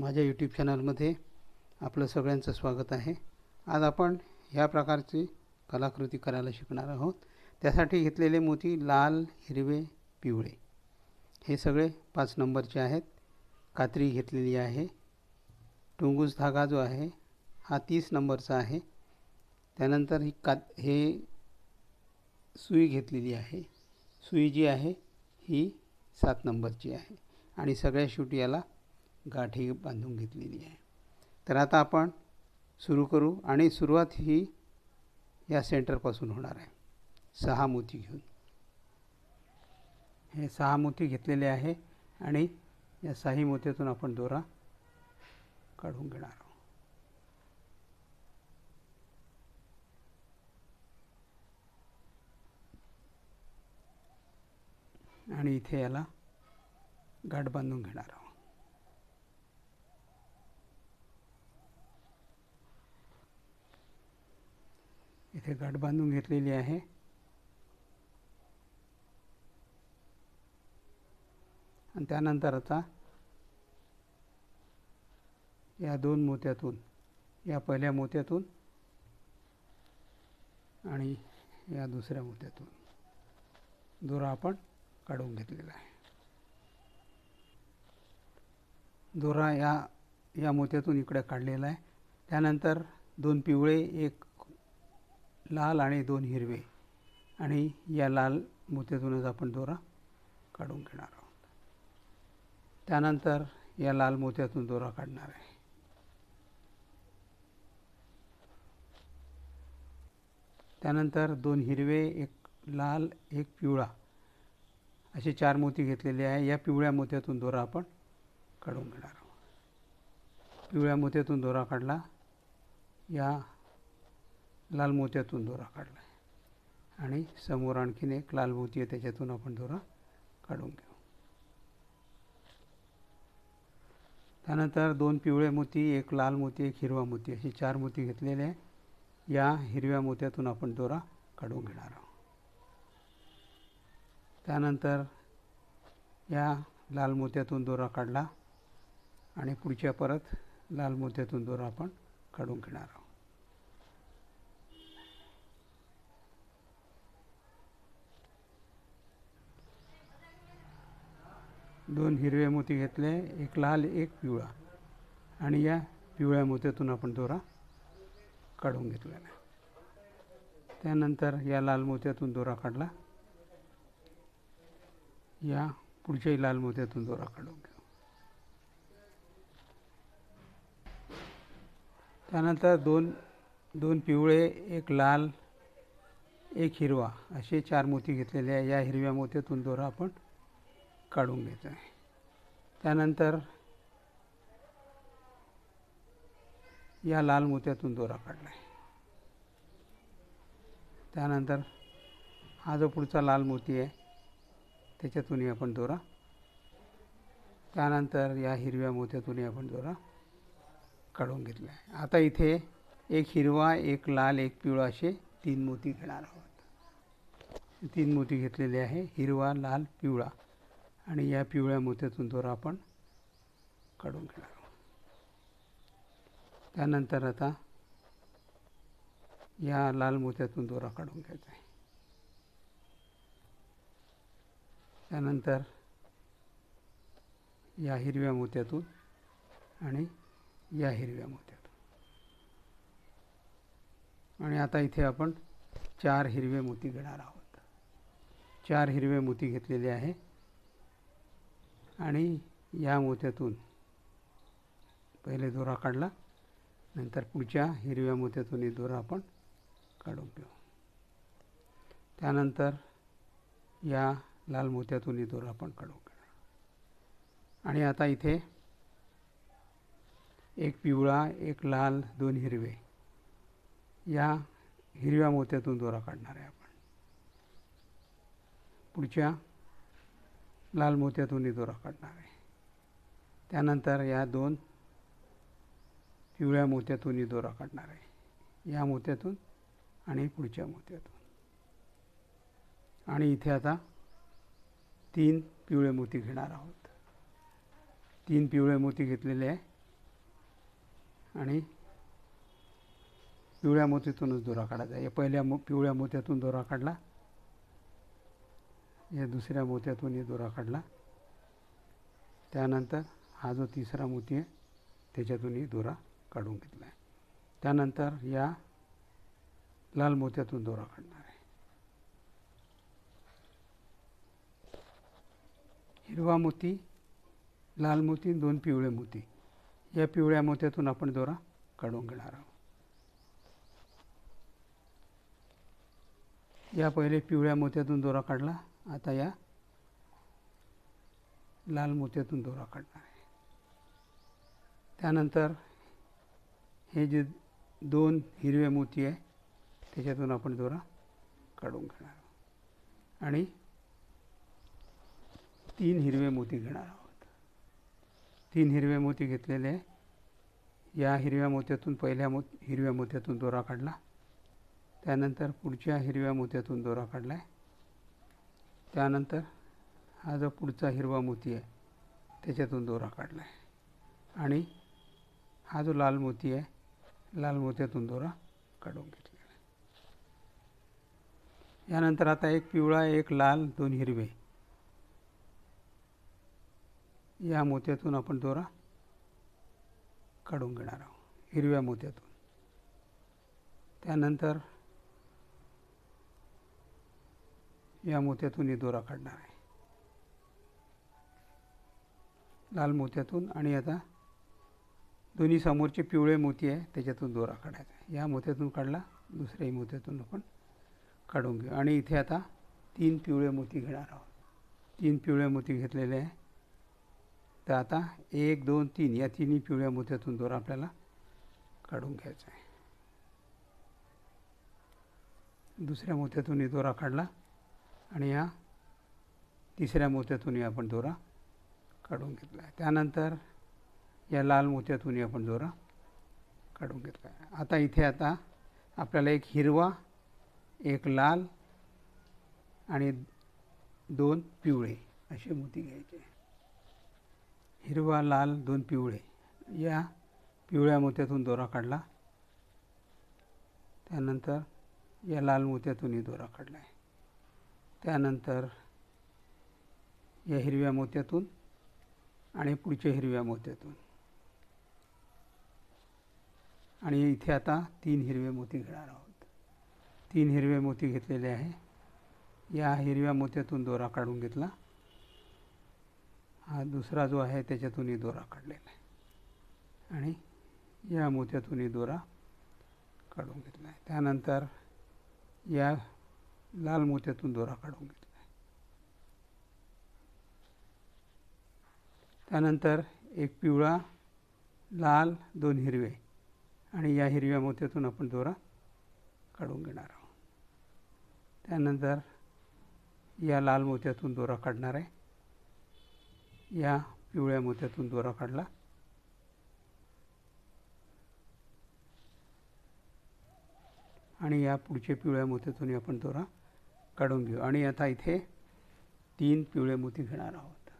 माझ्या यूट्यूब चॅनलमध्ये आपलं सगळ्यांचं स्वागत आहे. आज आपण ह्या प्रकारची कलाकृती करायला शिकणार आहोत. त्यासाठी घेतलेले मोती लाल हिरवे पिवळे. हे सगळे पाच नंबरचे आहेत. कात्री घेतलेली आहे. टुंगूस धागा जो आहे हा तीस नंबरचा आहे. त्यानंतर ही का हे सुई घेतलेली आहे. सुई जी आहे ही सात नंबरची आहे. आणि सगळ्या शेवटी याला गाठी बांधून घेतलेली आहे. तर आता आपण सुरू करू आणि सुरुवात ही या सेंटरपासून होणार आहे. सहा मोती घेऊन. हे सहा मोती घेतलेले आहे आणि या सहा मोत्यातून आपण दोरा काढून घेणार आहोत. आणि इथे याला गाठ बांधून घेणार आहोत. इथे गाठ बांधून घेतलेली आहे. आणि त्यानंतर आता या दोन मोत्यातून या पहिल्या मोत्यातून आणि या दुसऱ्या मोत्यातून दोरा आपण काढून घेतलेला आहे. दोरा या या मोत्यातून इकडे काढलेला आहे. त्यानंतर दोन पिवळे एक लाल आणि दोन हिरवे. आणि या लाल मोत्यातूनच आपण दोरा काढून घेणार आहोत. त्यानंतर या लाल मोत्यातून दोरा काढणार आहे. त्यानंतर दोन हिरवे एक लाल एक पिवळा असे चार मोती घेतलेले आहे. या पिवळ्या मोत्यातून दोरा आपण काढून घेणार आहोत. पिवळ्या मोत्यातून दोरा काढला. या लाल मोत्यातून दोरा काढला आणि समोर आणखीन एक लाल मोती आहे त्याच्यातून आपण दोरा काढून घेऊ. त्यानंतर दोन पिवळे मोती एक लाल मोती एक हिरवा मोती असे चार मोती घेतलेले आहे. या हिरव्या मोत्यातून आपण दोरा काढून घेणार आहोत. त्यानंतर या लाल मोत्यातून दोरा काढला आणि पुढच्या परत लाल मोत्यातून दोरा आपण काढून घेणार आहोत. दोन हिरवे मोती घेतले एक लाल एक पिवळा. आणि या पिवळ्या मोत्यातून आपण दोरा काढून घेतलेला त्यानंतर या लाल मोत्यातून दोरा काढला. या पुढच्याही लाल मोत्यातून दोरा काढून घेऊ. त्यानंतर दोन दोन पिवळे एक लाल एक हिरवा असे चार मोती घेतलेले आहे. या हिरव्या मोत्यातून दोरा आपण काढून घ्यायचं आहे. त्यानंतर या लाल मोत्यातून दोरा काढला आहे त्यानंतर हा जो पुढचा लाल मोती आहे त्याच्यातूनही आपण दोरा. त्यानंतर या हिरव्या मोत्यातूनही आपण दोरा काढून घेतला आहे आता इथे एक हिरवा एक लाल एक पिवळा असे तीन मोती घेणार आहोत. तीन मोती घेतलेले आहे हिरवा लाल पिवळा. आणि या पिवळ्या मोत्यातून दोरा आपण काढून घेणार आहोत. त्यानंतर आता या लाल मोत्यातून दोरा काढून घ्यायचा आहे. त्यानंतर या हिरव्या मोत्यातून आणि या हिरव्या मोत्यातून. आणि आता इथे आपण चार हिरवे मोती घेणार आहोत. चार हिरवे मोती घेतलेले आहे. आणि या मोत्यातून पहिले दोरा काढला नंतर पुढच्या हिरव्या मोत्यातूनही दोरा आपण काढून घेऊ. त्यानंतर या लाल मोत्यातूनही दोरा आपण काढून घेणार. आणि आता इथे एक पिवळा एक लाल दोन हिरवे या हिरव्या मोत्यातून दोरा काढणार आहे आपण. पुढच्या लाल मोत्यातूनही दोरा काढणार आहे. त्यानंतर या दोन पिवळ्या मोत्यातूनही दोरा काढणार आहे. या मोत्यातून आणि पुढच्या मोत्यातून. आणि इथे आता तीन पिवळे मोती घेणार आहोत. तीन पिवळे मोती घेतलेले आहे. आणि पिवळ्या मोतीतूनच दोरा काढायचा या पहिल्या मो पिवळ्या मोत्यातून दोरा काढला. या दुसऱ्या मोत्यातूनही दोरा काढला. त्यानंतर हा जो तिसरा मोती आहे त्याच्यातूनही दोरा काढून घेतला आहे. त्यानंतर या लाल मोत्यातून दोरा काढणार आहे. हिरवा मोती लाल मोती दोन पिवळे मोती. या पिवळ्या मोत्यातून आपण दोरा काढून घेणार आहोत. या पहिले पिवळ्या मोत्यातून दोरा काढला. आता या लाल मोत्यातून दोरा काढणार आहे. त्यानंतर हे जे दोन हिरवे मोती आहे त्याच्यातून आपण दोरा काढून घेणार आहोत. आणि तीन हिरवे मोती घेणार आहोत. तीन हिरवे मोती घेतलेले आहे. या हिरव्या मोत्यातून पहिल्या मो हिरव्या मोत्यातून दोरा काढला. त्यानंतर पुढच्या हिरव्या मोत्यातून दोरा काढला आहे त्यानंतर हा जो पुढचा हिरवा मोती आहे त्याच्यातून दोरा काढला आहे. आणि हा जो लाल मोती आहे लाल मोत्यातून दोरा काढून घेतलेला आहे. यानंतर आता एक पिवळा एक लाल दोन हिरवे. या मोत्यातून आपण दोरा काढून घेणार आहोत हिरव्या मोत्यातून. त्यानंतर या मोत्यातूनही दोरा काढणार आहे. लाल मोत्यातून आणि आता दोन्ही समोरचे पिवळे मोती आहे त्याच्यातून दोरा काढायचा आहे. या मोत्यातून काढला दुसऱ्याही मोत्यातून आपण काढून घेऊ. आणि इथे आता तीन पिवळे मोती घेणार आहोत. तीन पिवळे मोती घेतलेले आहे. तर आता एक दोन तीन या तिन्ही पिवळ्या मोत्यातून दोरा आपल्याला काढून घ्यायचा आहे. दुसऱ्या मोत्यातूनही दोरा काढला. आणि या तिसऱ्या मोत्यातूनही आपण दोरा काढून घेतला आहे. त्यानंतर या लाल मोत्यातूनही आपण दोरा काढून घेतला आहे. आता इथे आता आपल्याला एक हिरवा एक लाल आणि दोन पिवळे असे मोती घ्यायचे हिरवा लाल दोन पिवळे. या पिवळ्या मोत्यातून दोरा काढला. त्यानंतर या लाल मोत्यातूनही दोरा काढला आहे. त्यानंतर या हिरव्या मोत्यातून आणि पुढच्या हिरव्या मोत्यातून. आणि इथे आता तीन हिरवे मोती घेणार आहोत. तीन हिरवे मोती घेतलेले आहे. या हिरव्या मोत्यातून दोरा काढून घेतला. हा दुसरा जो आहे त्याच्यातूनही दोरा काढलेला आहे. आणि या मोत्यातूनही दोरा काढून घेतला आहे. त्यानंतर या लाल मोत्यातून दोरा काढून घेतला. त्यानंतर एक पिवळा लाल दोन हिरवे आणि या हिरव्या मोत्यातून आपण दोरा काढून घेणार आहोत. त्यानंतर या लाल मोत्यातून दोरा काढणार आहे. या पिवळ्या मोत्यातून दोरा काढला. आणि या पुढच्या पिवळ्या मोत्यातून आपण दोरा काढून घेऊ. आणि आता इथे तीन पिवळे मोती घेणार आहोत.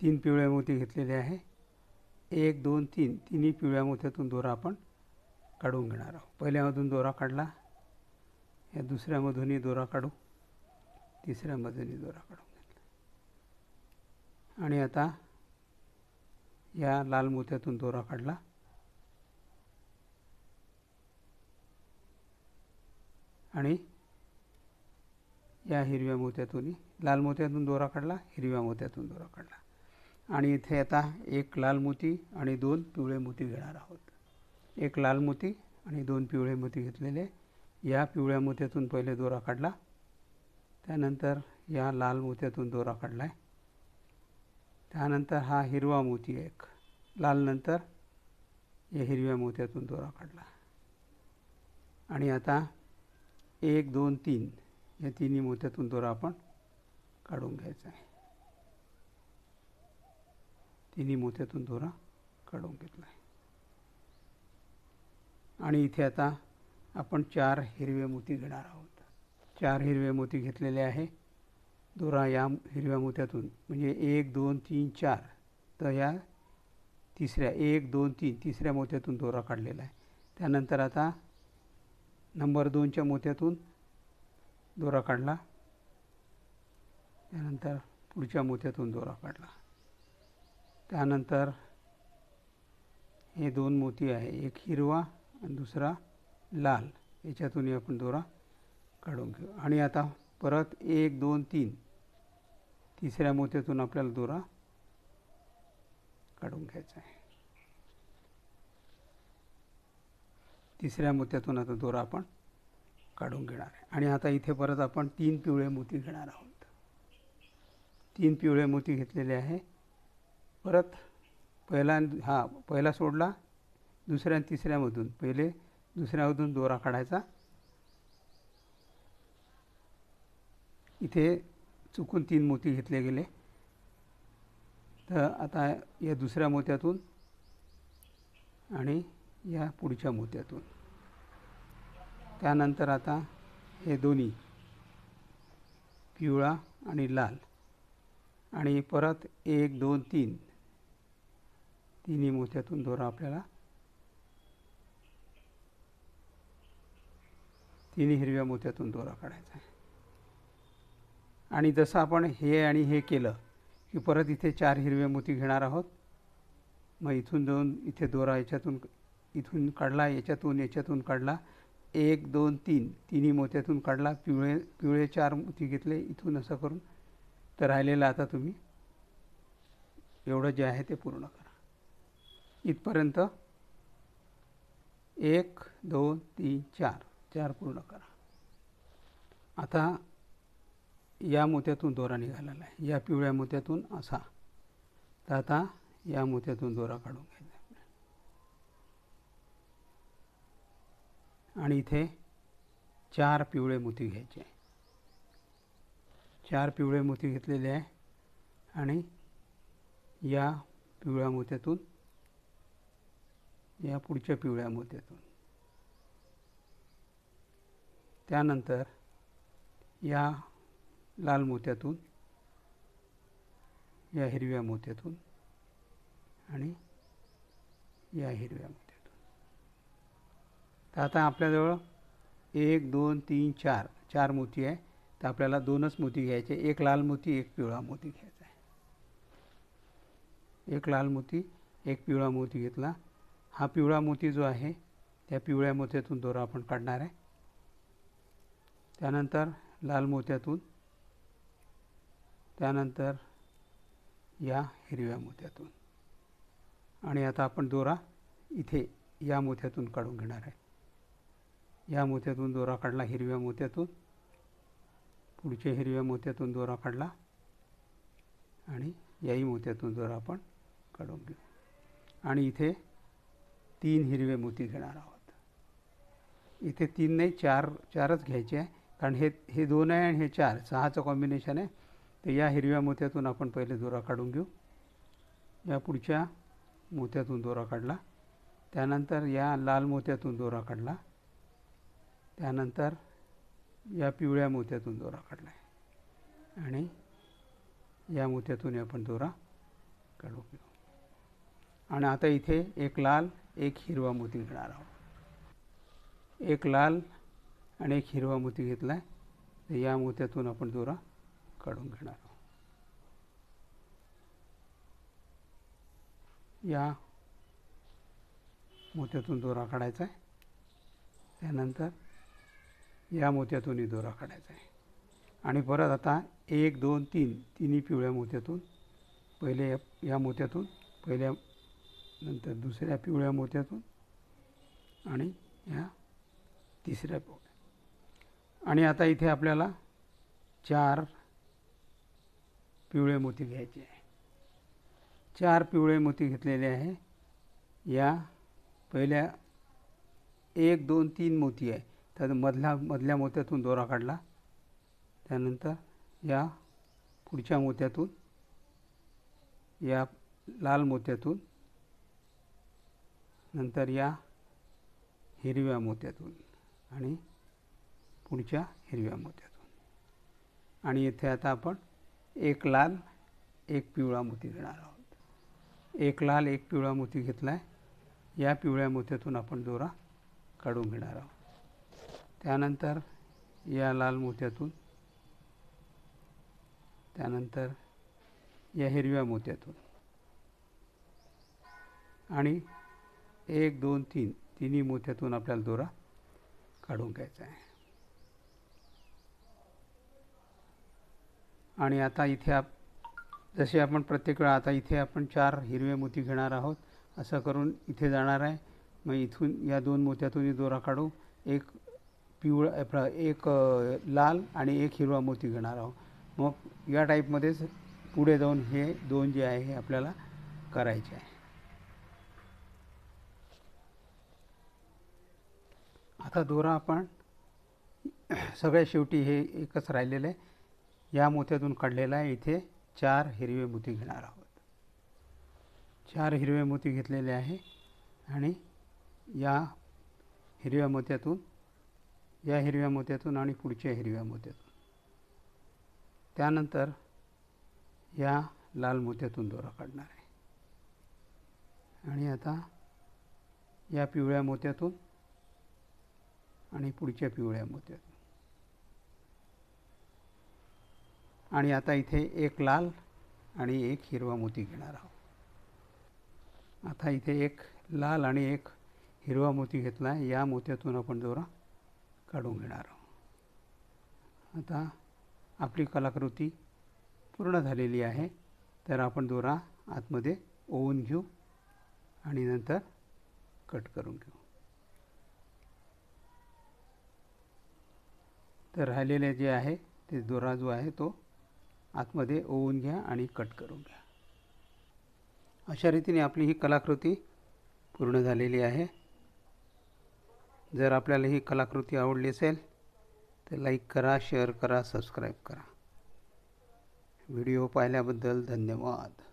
तीन पिवळे मोती घेतलेले आहे. एक दोन तीन. तिन्ही पिवळ्या मोत्यातून दोरा आपण काढून घेणार आहोत. पहिल्यामधून दोरा काढला. या दुसऱ्यामधूनही दोरा काढू. तिसऱ्यामधूनही दोरा काढून घेतला. आणि आता या लाल मोत्यातून दोरा काढला. आणि या हिरव्या मोत्यातून. लाल मोत्यातून दोरा काढला हिरव्या मोत्यातून दोरा काढला. आणि इथे आता एक लाल मोती आणि दोन पिवळे मोती घेणार आहोत. एक लाल मोती आणि दोन पिवळे मोती घेतलेले. या पिवळ्या मोत्यातून पहिले दोरा काढला. त्यानंतर या लाल मोत्यातून दोरा काढला आहे त्यानंतर हा हिरवा मोती एक. लाल नंतर या हिरव्या मोत्यातून दोरा काढला. आणि आता एक दोन तीन. या तिन्ही मोत्यातून दोरा आपण काढून घ्यायचा आहे. तिन्ही मोत्यातून दोरा काढून घेतला आहे. आणि इथे आता आपण चार हिरवे मोती घेणार आहोत. चार हिरवे मोती घेतलेले आहे. दोरा या हिरव्या मोत्यातून म्हणजे एक दोन तीन चार. तर या तिसऱ्या एक दोन तीन तिसऱ्या मोत्यातून दोरा काढलेला आहे. त्यानंतर आता नंबर दोनच्या मोत्यातून दोरा काढला. त्यानंतर पुढच्या मोत्यातून दोरा काढला. त्यानंतर हे दोन मोती आहे. एक हिरवा आणि दुसरा लाल. याच्यातूनही आपण दोरा काढून घेऊ. आणि आता परत एक दोन तीन. तिसऱ्या मोत्यातून आपल्याला दोरा काढून घ्यायचा आहे. तिसऱ्या मोत्यातून आता दोरा आपण काढून घेणार आहे. आणि आता इथे परत आपण तीन पिवळे मोती घेणार आहोत. तीन पिवळे मोती घेतलेले आहे. परत पहिला हा पहिला सोडला दुसऱ्या आणि तिसऱ्यामधून पहिले दुसऱ्यामधून दोरा काढायचा. इथे चुकून तीन मोती घेतले गेले. तर आता या दुसऱ्या मोत्यातून आणि या पुढच्या मोत्यातून. त्यानंतर आता हे दोन्ही पिवळा आणि लाल. आणि परत एक दोन तीन. तिन्ही मोत्यातून दोरा आपल्याला तिन्ही हिरव्या मोत्यातून दोरा काढायचा आहे. आणि जसं आपण हे आणि हे केलं की परत इथे चार हिरवे मोती घेणार आहोत मग इथून जाऊन इथे दोरा याच्यातून इथून काढला याच्यातून याच्यातून काढला एक दोन तीन. तिन्ही मोत्यातून काढला पिवळे पिवळे चार मोती घेतले इथून असं करून. तर राहिलेलं आता तुम्ही एवढं जे आहे ते पूर्ण करा. इथपर्यंत एक दोन तीन चार. चार पूर्ण करा. आता या मोत्यातून दोरा निघालेला आहे. या पिवळ्या मोत्यातून असा. तर आता या मोत्यातून दोरा काढून घ्यायचा. आणि इथे चार पिवळे मोती घ्यायचे. चार पिवळे मोती घेतलेले आहे आणि या पिवळ्या मोत्यातून या पुढच्या पिवळ्या मोत्यातून. त्यानंतर या लाल मोत्यातून या हिरव्या मोत्यातून आणि या हिरव्या मोत्या तर आता आपल्याजवळ एक दोन तीन चार चार मोती आहे. तर आपल्याला दोनच मोती घ्यायचे. एक लाल मोती एक पिवळा मोती घ्यायचा आहे. एक लाल मोती एक पिवळा मोती घेतला. हा पिवळा मोती जो आहे त्या पिवळ्या मोत्यातून दोरा आपण काढणार आहे. त्यानंतर लाल मोत्यातून त्यानंतर या हिरव्या मोत्यातून. आणि आता आपण दोरा इथे या मोत्यातून काढून घेणार आहे. या मोत्यातून दोरा काढला हिरव्या मोत्यातून. पुढच्या हिरव्या मोत्यातून दोरा काढला आणि याही मोत्यातून दोरा आपण काढून घेऊ. आणि इथे तीन हिरवे मोती घेणार आहोत. इथे तीन नाही चार चारच घ्यायचे आहे. कारण हे हे दोन आहे आणि हे चार सहाचं कॉम्बिनेशन आहे. तर या हिरव्या मोत्यातून आपण पहिले दोरा काढून घेऊ. या पुढच्या मोत्यातून दोरा काढला. त्यानंतर या लाल मोत्यातून दोरा काढला. त्यानंतर या पिवळ्या मोत्यातून दोरा काढला आहे आणि या मोत्यातून आपण दोरा काढू. घेऊ आणि आता इथे एक लाल एक हिरवा मोती घेणार आहोत. एक लाल आणि एक हिरवा मोती घेतला आहे तर या मोत्यातून आपण दोरा काढून घेणार आहोत. या मोत्यातून दोरा काढायचा आहे त्यानंतर या मोत्यातूनही दोरा काढायचा आहे. आणि परत आता एक दोन तीन तिन्ही पिवळ्या मोत्यातून पहिले या या मोत्यातून पहिल्या नंतर दुसऱ्या पिवळ्या मोत्यातून आणि ह्या तिसऱ्या पिवळ्या. आणि आता इथे आपल्याला चार पिवळे मोती घ्यायचे आहे. चार पिवळे मोती घेतलेले आहे. या पहिल्या एक दोन तीन मोती आहे. त्यात मधल्या मधल्या मोत्यातून दोरा काढला. त्यानंतर या पुढच्या मोत्यातून या लाल मोत्यातून नंतर या हिरव्या मोत्यातून आणि पुढच्या हिरव्या मोत्यातून. आणि इथे आता आपण एक लाल एक पिवळा मोती घेणार आहोत. एक लाल एक पिवळा मोती घेतला आहे या पिवळ्या मोत्यातून आपण दोरा काढून घेणार आहोत. त्यानंतर या लाल मोत्यातून त्यानंतर या हिरव्या मोत्यातून. आणि एक दोन तीन तिन्ही मोत्यातून आपल्याला दोरा काढून घ्यायचा आहे. आणि आता इथे आप जसे आपण प्रत्येक वेळा आता इथे आपण चार हिरवे मोती घेणार आहोत असं करून इथे जाणार आहे. मग इथून या दोन मोत्यातूनही दोरा काढू. एक पिवळा एक लाल आणि एक हिरवा मोती घेणार आहोत. मग या टाईपमध्येच पुढे जाऊन हे दोन जे आहे हे आपल्याला करायचे आहे. आता दोरा आपण सगळ्या शेवटी हे एकच राहिलेलं आहे. या मोत्यातून काढलेला आहे. इथे चार हिरवे मोती घेणार आहोत. चार हिरवे मोती घेतलेले आहे आणि या हिरव्या मोत्यातून या हिरव्या मोत्यातून आणि पुढच्या हिरव्या मोत्यातून. त्यानंतर या लाल मोत्यातून दोरा काढणार आहे. आणि आता या पिवळ्या मोत्यातून आणि पुढच्या पिवळ्या मोत्यातून. आणि आता इथे एक लाल आणि एक हिरवा मोती घेणार आहोत. आता इथे एक लाल आणि एक हिरवा मोती घेतला आहे. या मोत्यातून आपण दोरा काढून घेणार. आहोत आता आपली कलाकृती पूर्ण झालेली आहे. तर आपण दोरा आतमध्ये ओवून घेऊ आणि नंतर कट करून घेऊ. तर राहिलेले जे आहे ते दोरा जो आहे तो आतमध्ये ओवून घ्या आणि कट करून घ्या. अशा रीतीने आपली ही कलाकृती पूर्ण झालेली आहे. जर आपल्याला ही कलाकृती आवडली असेल तर लाईक करा शेअर करा सबस्क्राईब करा. व्हिडिओ पाहिल्याबद्दल धन्यवाद.